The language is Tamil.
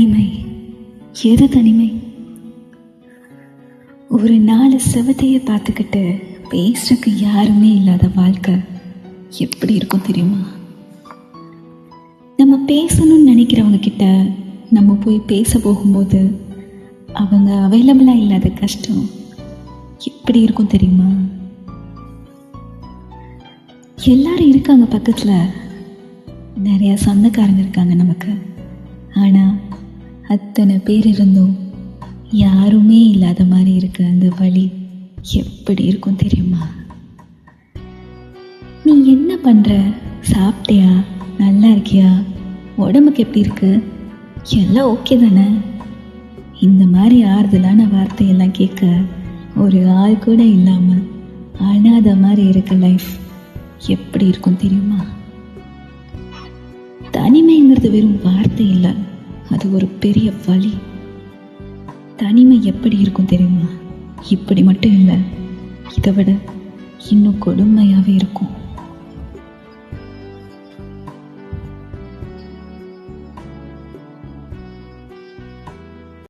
தனிமை எது தனிமை. ஒரு நாலு செவத்தைய பார்த்துக்கிட்டு பேசுறதுக்கு யாருமே இல்லாத வாழ்க்கை எப்படி இருக்கும் தெரியுமா? நம்ம பேசணும்னு நினைக்கிறவங்க கிட்ட நம்ம போய் பேச போகும்போது அவங்க அவைலபிளாக இல்லாத கஷ்டம் எப்படி இருக்கும் தெரியுமா? எல்லாரும் இருக்காங்க பக்கத்தில். நிறையா சொந்தக்காரங்க இருக்காங்க நமக்கு. ஆனால் அத்தனை பேர் இருந்தோம். யாருமே இல்லாத மாதிரி இருக்கு அந்த வழி எப்படி இருக்கும் தெரியுமா? நீ என்ன பண்ணுற சாப்பிட்டியா? நல்லா இருக்கியா? உடம்புக்கு எப்படி இருக்கு? எல்லாம் ஓகே தானே? இந்த மாதிரி ஆறுதலான வார்த்தையெல்லாம் கேட்க ஒரு ஆள் கூட இல்லாமல் அனாத மாதிரி இருக்க லைஃப் எப்படி இருக்கும் தெரியுமா? தனிமைங்கிறது வெறும் வார்த்தை இல்லை. அது ஒரு பெரிய வழி தனிமை எப்படி இருக்கும் தெரியுமா? இப்படி மட்டும் இல்லை. இதை விட இன்னும் கொடுமையாகவே இருக்கும்.